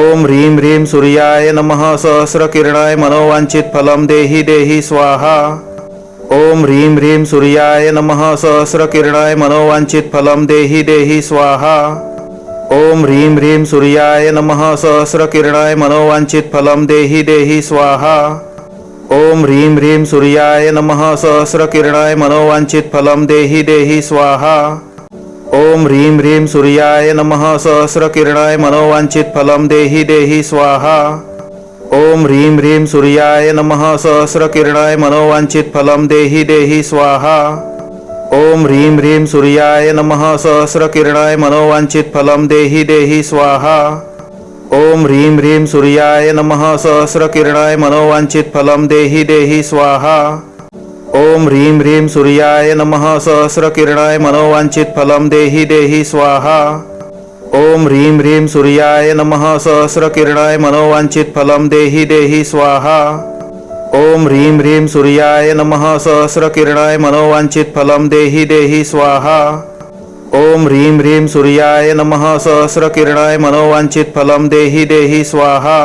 ओम ह्रीं ह्रीं सूर्याय नमः सहस्रकिरणाय मनोवांछित फलम देहि देहि स्वाहा। ओम ह्रीं ह्रीं सूर्याय नमः सहस्रकिरणाय मनोवांछित फलम देहि देहि स्वाहा। ओम ह्रीं ह्रीं सूर्याय नमः सहस्रकिरणाय मनोवांछित फलम देहि देहि स्वाहा। ओम ह्रीं ह्रीं सूर्याय नमः सहस्रकिरणाय मनोवांछित फलम देहि देहि स्वाहा। ओम ह्रीं ह्रीं सूर्याय नमः सहस्रकिरणाय मनोवांछित फलम देहि देहि स्वाहा। ओम ह्रीं ह्रीं सूर्याय नमः सहस्रकिरणाय मनोवांछित फलम देहि देहि स्वाहा। ओम ह्रीं ह्रीं सूर्याय नमः सहस्रकिरणाय मनोवांछित फलम देहि देहि स्वाहा। ओम ह्रीं ह्रीं सूर्याय नमः सहस्रकिरणाय मनोवांछित फलम देहि देहि स्वाहा। ओम ह्रीं ह्रीं सूर्याय नमः सहस्रकिरणाय मनोवांछित फलम देहि देहि स्वाहा। ओम ह्रीं ह्रीं सूर्याय नमः सहस्रकिरणाय मनोवांछित फलम देहि देहि स्वाहा। ओम ह्रीं ह्रीं सूर्याय नमः सहस्रकिरणाय मनोवांछित फलम देहि देहि स्वाहा। ओम ह्रीं ह्रीं सूर्याय नमः सहस्रकिरणाय मनोवांछित फलम देहि देहि स्वाहा।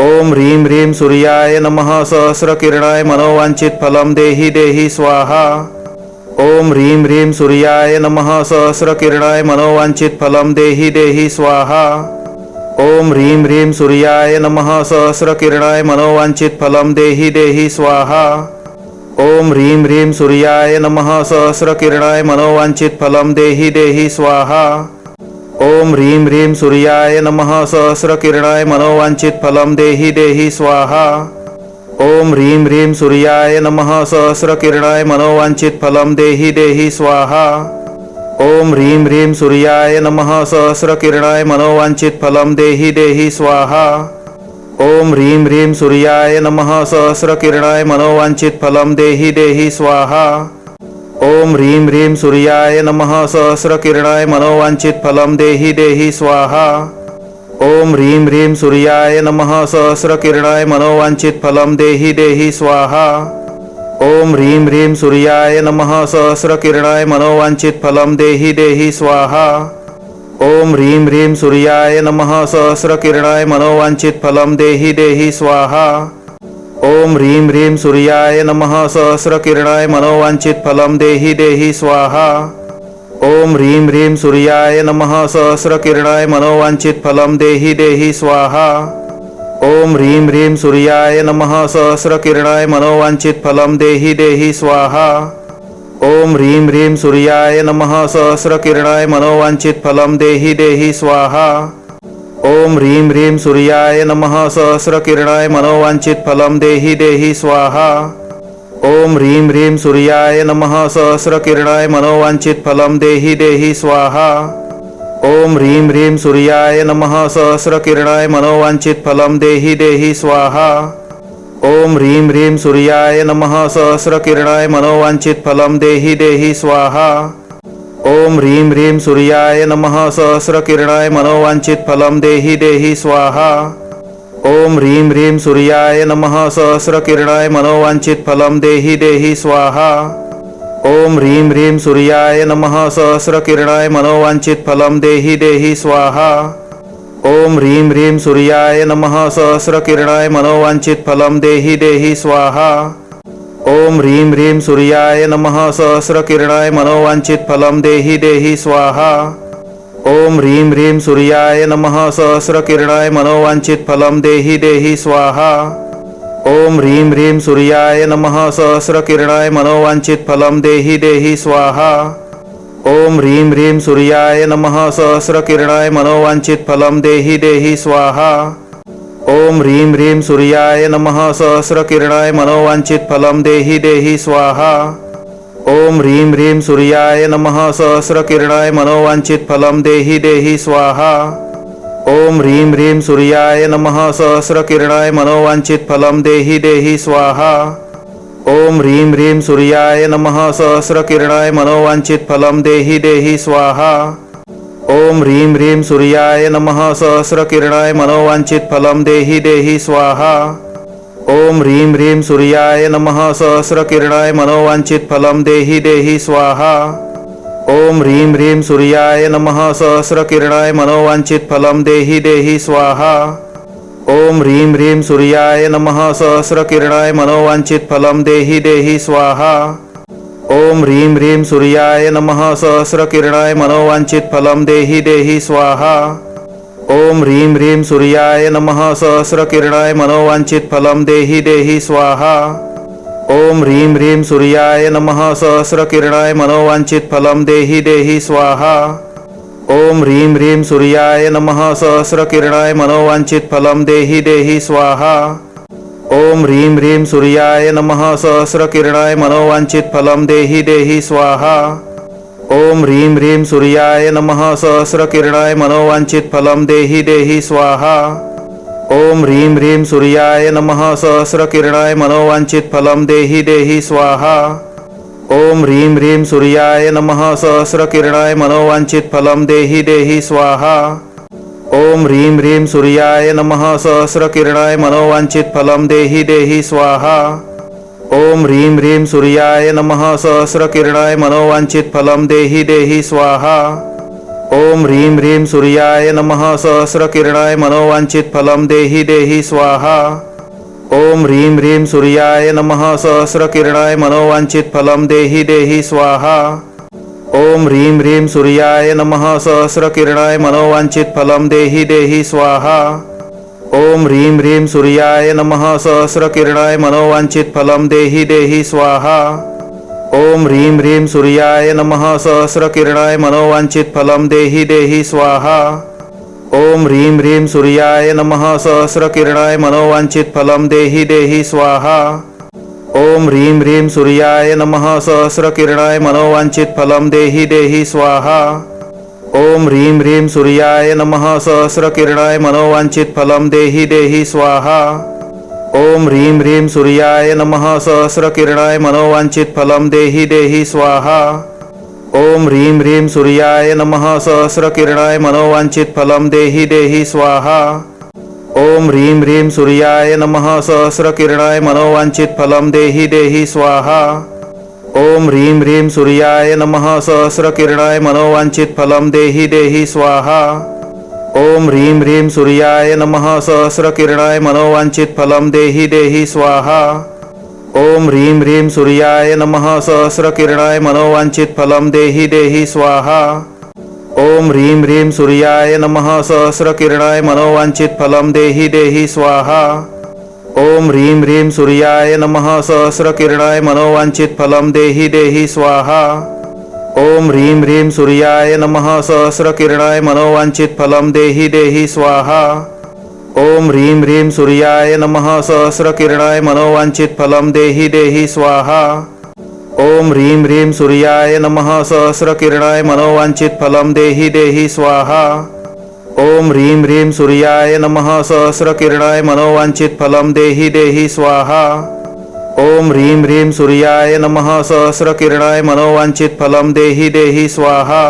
ओम ह्रीं ह्रीं सूर्याय नमः सहस्रकिरणाय मनोवांछित फलम देहि देहि स्वाहा। ओम ह्रीं ह्रीं सूर्याय नमः सहस्रकिरणाय मनोवांछित फलम देहि देहि स्वाहा। ओम ह्रीं ह्रीं सूर्याय नमः सहस्रकिरणाय मनोवांछित फलम देहि देहि स्वाहा। ओम ह्रीं ह्रीं सूर्याय नमः सहस्रकिरणाय मनोवांछित फलम देहि देहि स्वाहा। ओम ह्रीं ह्रीं सूर्याय नमः सहस्रकिरणाय मनोवांछित फलम देहि देहि स्वाहा। ओम ह्रीं ह्रीं सूर्याय नमः सहस्रकिरणाय मनोवांछित फलम देहि देहि स्वाहा। ओम ह्रीं ह्रीं सूर्याय नमः सहस्रकिरणाय मनोवांछित फलम देहि देहि स्वाहा। ओम ह्रीं ह्रीं सूर्याय नमः सहस्रकिरणाय मनोवांछित फलम देहि देहि स्वाहा। ओम ह्रीं ह्रीं सूर्याय नमः सहस्रकिरणाय मनोवांछित फलम देहि देहि स्वाहा। ओम ह्रीं ह्रीं सूर्याय नमः सहस्रकिरणाय मनोवांछित फलम देहि देहि स्वाहा। ओम ह्रीं ह्रीं सूर्याय नमः सहस्रकिरणाय मनोवांछित फलम देहि देहि स्वाहा। ओम ह्रीं ह्रीं सूर्याय नमः सहस्रकिरणाय मनोवांछित फलम देहि देहि स्वाहा। ओम ह्रीं ह्रीं सूर्याय नमः सहस्रकिरणाय मनोवांछित फलम देहि देहि स्वाहा। ओम ह्रीं ह्रीं सूर्याय नमः सहस्रकिरणाय मनोवांछित फलम देहि देहि स्वाहा। ओम ह्रीं ह्रीं सूर्याय नमः सहस्रकिरणाय मनोवांछित फलम देहि देहि स्वाहा। ओम ह्रीं ह्रीं सूर्याय नमः सहस्रकिरणाय मनोवांछित फलम देहि देहि स्वाहा। ओम ह्रीं ह्रीं सूर्याय नमः सहस्रकिरणाय मनोवांछित फलम देहि देहि स्वाहा। ओम ह्रीं ह्रीं सूर्याय नमः सहस्रकिरणाय मनोवांछित फलम देहि देहि स्वाहा। ओम ह्रीं ह्रीं सूर्याय नमः सहस्रकिरणाय मनोवांछित फलम देहि देहि स्वाहा। ओम ह्रीं ह्रीं सूर्याय नमः सहस्रकिरणाय मनोवांछित फलम देहि देहि स्वाहा। ओम ह्रीं ह्रीं सूर्याय नमः सहस्रकिरणाय मनोवांछित फलं देहि देहि स्वाहा। ओम ह्रीं ह्रीं सूर्याय नमः सहस्रकिरणाय मनोवांछित फलं देहि देहि स्वाहा। ओम ह्रीं ह्रीं सूर्याय नमः सहस्रकिरणाय मनोवांछित फलं देहि देहि स्वाहा। ओम ह्रीं ह्रीं सूर्याय नमः सहस्रकिरणाय मनोवांछित फलं देहि देहि स्वाहा। ओम ह्रीं ह्रीं सूर्याय नमः सहस्रकिरणाय मनोवांछित फलम देहि देहि स्वाहा। ओम ह्रीं ह्रीं सूर्याय नमः सहस्रकिरणाय मनोवांछित फलम देहि देहि स्वाहा। ओम ह्रीं ह्रीं सूर्याय नमः सहस्रकिरणाय मनोवांछित फलम देहि देहि स्वाहा। ओम ह्रीं ह्रीं सूर्याय नमः सहस्रकिरणाय मनोवांछित फलम देहि देहि स्वाहा। ओम ह्रीं ह्रीं सूर्याय नमः सहस्रकिरणाय मनोवांछित फलम देहि देहि स्वाहा। ओम ह्रीं ह्रीं सूर्याय नमः सहस्रकिरणाय मनोवांछित फलम देहि देहि स्वाहा। ओम ह्रीं ह्रीं सूर्याय नमः सहस्रकिरणाय मनोवांछित फलम देहि देहि स्वाहा। ओम ह्रीं ह्रीं सूर्याय नमः सहस्रकिरणाय मनोवांछित फलम देहि देहि स्वाहा। ओम ह्रीं ह्रीं सूर्याय नमः सहस्रकिरणाय मनोवांछित फलम देहि देहि स्वाहा। ओम ह्रीं ह्रीं सूर्याय नमः सहस्रकिरणाय मनोवांछित फलम देहि देहि स्वाहा। ओम ह्रीं ह्रीं सूर्याय नमः सहस्रकिरणाय मनोवांछित फलम देहि देहि स्वाहा। ओम ह्रीं ह्रीं सूर्याय नमः सहस्रकिरणाय मनोवांछित फलम देहि देहि स्वाहा। ओम ह्रीं ह्रीं सूर्याय नमः सहस्रकिरणाय मनोवांछित फलम देहि देहि स्वाहा। ओम ह्रीं ह्रीं सूर्याय नमः सहस्रकिरणाय मनोवांछित फलम देहि देहि स्वाहा। ओम ह्रीं ह्रीं सूर्याय नमः सहस्रकिरणाय मनोवांछित फलम देहि देहि स्वाहा। ओम ह्रीं ह्रीं सूर्याय नमः सहस्रकिरणाय मनोवांछित फलम देहि देहि स्वाहा। ओम ह्रीं ह्रीं सूर्याय नमः सहस्रकिरणाय मनोवांछित फलम देहि देहि स्वाहा। ओम ह्रीं ह्रीं सूर्याय नमः सहस्रकिरणाय मनोवांछित फलम देहि देहि स्वाहा। ओम ह्रीं ह्रीं सूर्याय नमः सहस्रकिरणाय मनोवांछित फलम देहि देहि स्वाहा। ओम ह्रीं ह्रीं सूर्याय नमः सहस्रकिरणाय मनोवांछित फलम देहि देहि स्वाहा। ओम ह्रीं ह्रीं सूर्याय नमः सहस्रकिरणाय मनोवांछित फलम देहि देहि स्वाहा। ओम ह्रीं ह्रीं सूर्याय नमः सहस्रकिरणाय मनोवांछित फलम देहि देहि स्वाहा। ओम ह्रीं ह्रीं सूर्याय नमः सहस्रकिरणाय मनोवांछित फलम देहि देहि स्वाहा। ओम ह्रीं ह्रीं सूर्याय नमः सहस्रकिरणाय मनोवांछित फलम देहि देहि स्वाहा। ओम ह्रीं ह्रीं सूर्याय नमः सहस्रकिरणाय मनोवांछित फलम देहि देहि स्वाहा। ओम ह्रीं ह्रीं सूर्याय नमः सहस्रकिरणाय मनोवांछित फलम देहि देहि स्वाहा। ओम ह्रीं ह्रीं सूर्याय नमः सहस्रकिरणाय मनोवांछित फलम देहि देहि स्वाहा। ओम ह्रीं ह्रीं सूर्याय नमः सहस्रकिरणाय मनोवांछित फलम देहि देहि स्वाहा। ओम ह्रीं ह्रीं सूर्याय नमः सहस्रकिरणाय मनोवांछित फलम देहि देहि स्वाहा। ओम ह्रीं ह्रीं सूर्याय नमः सहस्रकिरणाय मनोवांछित फलम देहि देहि स्वाहा। ओम ह्रीं ह्रीं सूर्याय नमः सहस्रकिरणाय मनोवांछित फलम देहि देहि स्वाहा। ओम ह्रीं ह्रीं सूर्याय नमः सहस्रकिरणाय मनोवांछित फलम देहि देहि स्वाहा। ओम ह्रीं ह्रीं सूर्याय नमः सहस्रकिरणाय मनोवांछित फलम देहि देहि स्वाहा। ओम ह्रीं ह्रीं सूर्याय नमः सहस्रकिरणाय मनोवांछित फलम देहि देहि स्वाहा। ओम ह्रीं ह्रीं सूर्याय नमः सहस्रकिरणाय मनोवांछित फलम देहि देहि स्वाहा। ओम ह्रीं ह्रीं सूर्याय नमः सहस्रकिरणाय मनोवांछित फलम देहि देहि स्वाहा। ओम ह्रीं ह्रीं सूर्याय नमः सहस्रकिरणाय मनोवांछित फलम देहि देहि स्वाहा। ओम ह्रीं ह्रीं सूर्याय नमः सहस्रकिरणाय मनोवांछित फलम देहि देहि स्वाहा। ओम ह्रीं ह्रीं सूर्याय नमः सहस्रकिरणाय मनोवांछित फलम देहि देहि स्वाहा। ओम ह्रीं ह्रीं सूर्याय नमः सहस्रकिरणाय मनोवांछित फलम देहि देहि स्वाहा। ओम ह्रीं ह्रीं सूर्याय नमः सहस्रकिरणाय मनोवांछित फलम देहि देहि स्वाहा। ओम ह्रीं ह्रीं सूर्याय नमः सहस्रकिरणाय मनोवांछित फलम देहि देहि स्वाहा। ओम ह्रीं ह्रीं सूर्याय नमः सहस्रकिरणाय मनोवांछित फलम देहि देहि स्वाहा।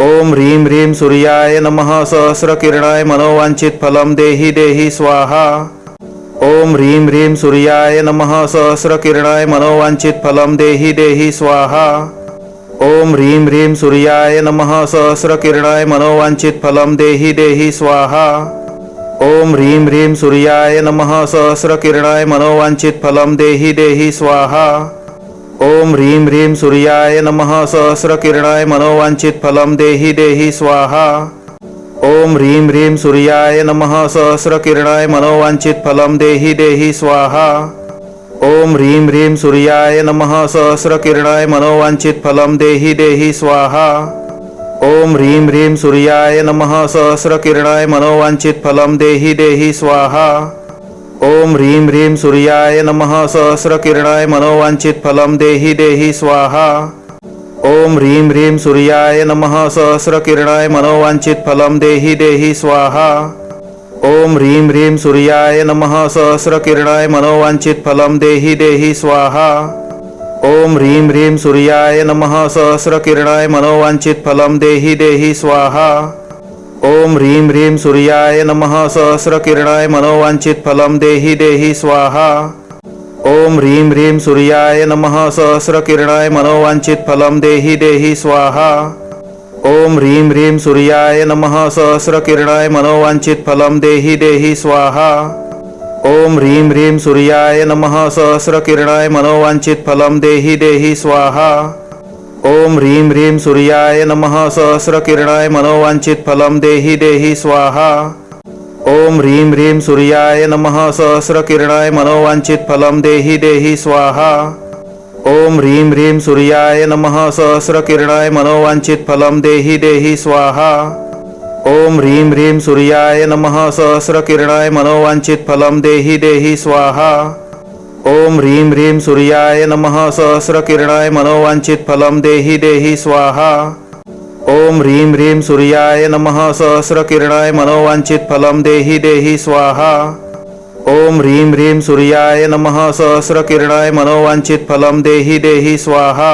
ओम ह्रीं ह्रीं सूर्याय नमः सहस्रकिरणाय मनोवांछित फलम देहि देहि स्वाहा। ओम ह्रीं ह्रीं सूर्याय नमः सहस्रकिरणाय मनोवांछित फलम देहि देहि स्वाहा। ओम ह्रीं ह्रीं सूर्याय नमः सहस्रकिरणाय मनोवांछित फलम देहि देहि स्वाहा। ओम ह्रीं ह्रीं सूर्याय नमः सहस्रकिरणाय मनोवांछित फलम देहि देहि स्वाहा। ओम ह्रीं ह्रीं सूर्याय नमः सहस्रकिरणाय मनोवांछित फलम देहि देहि स्वाहा। ओम ह्रीं ह्रीं सूर्याय नमः सहस्रकिरणाय मनोवांछित फलम देहि देहि स्वाहा। ओम ह्रीं ह्रीं सूर्याय नमः सहस्रकिरणाय मनोवांछित फलम देहि देहि स्वाहा। ओम ह्रीं ह्रीं सूर्याय नमः सहस्रकिरणाय मनोवांछित फलम देहि देहि स्वाहा। ओम ह्रीं ह्रीं सूर्याय नमः सहस्रकिरणाय मनोवांछित फलम देहि देहि स्वाहा। ओम ह्रीं ह्रीं सूर्याय नमः सहस्रकिरणाय मनोवांछित फलम देहि देहि स्वाहा। ओम ह्रीं ह्रीं सूर्याय नमः सहस्रकिरणाय मनोवांछित फलम देहि देहि स्वाहा। ओम ह्रीं ह्रीं सूर्याय नमः सहस्रकिरणाय मनोवांछित फलम देहि देहि स्वाहा। ओम ह्रीं ह्रीं सूर्याय नमः सहस्रकिरणाय मनोवांछित फलम देहि देहि स्वाहा। ओम ह्रीं ह्रीं सूर्याय नमः सहस्रकिरणाय मनोवांछित फलम देहि देहि स्वाहा। ओम ह्रीं ह्रीं सूर्याय नमः सहस्रकिरणाय मनोवांछित फलम देहि देहि स्वाहा। ओम ह्रीं ह्रीं सूर्याय नमः सहस्रकिरणाय मनोवांछित फलम देहि देहि स्वाहा। ओम ह्रीं ह्रीं सूर्याय नमः सहस्रकिरणाय मनोवांछित फलम देहि देहि स्वाहा। ओम ह्रीं ह्रीं सूर्याय नमः सहस्रकिरणाय मनोवांछित फलम देहि देहि स्वाहा। ओम ह्रीं ह्रीं सूर्याय नमः सहस्रकिरणाय मनोवांछित फलम देहि देहि स्वाहा। ओम ह्रीं ह्रीं सूर्याय नमः सहस्रकिरणाय मनोवांछित फलम देहि देहि स्वाहा। ओम ह्रीं ह्रीं सूर्याय नमः सहस्रकिरणाय मनोवांछित फलम देहि देहि स्वाहा। ओम ह्रीं ह्रीं सूर्याय नमः सहस्रकिरणाय मनोवांछित फलम देहि देहि स्वाहा। ओम ह्रीं ह्रीं सूर्याय नमः सहस्रकिरणाय मनोवांछित फलम देहि देहि स्वाहा।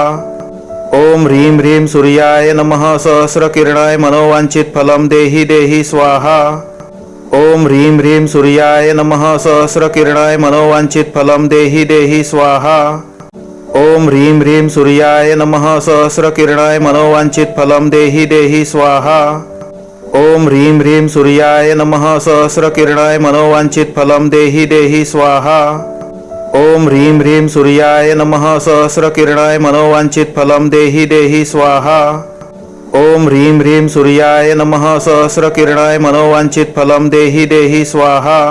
ओम ह्रीं ह्रीं सूर्याय नमः सहस्रकिरणाय मनोवांछित फलम देहि देहि स्वाहा। ओम ह्रीं ह्रीं सूर्याय नमः सहस्रकिरणाय मनोवांछित फलम देहि देहि स्वाहा। ओम ह्रीं ह्रीं सूर्याय नमः सहस्रकिरणाय मनोवांछित फलम देहि देहि स्वाहा। ओम ह्रीं ह्रीं सूर्याय नमः सहस्रकिरणाय मनोवांछित फलम देहि देहि स्वाहा। ओम ह्रीं ह्रीं सूर्याय नमः सहस्रकिरणाय मनोवांछित फलम देहि देहि स्वाहा। ओम ह्रीं ह्रीं सूर्याय नमः सहस्रकिरणाय मनोवांछित फलम देहि देहि स्वाहा।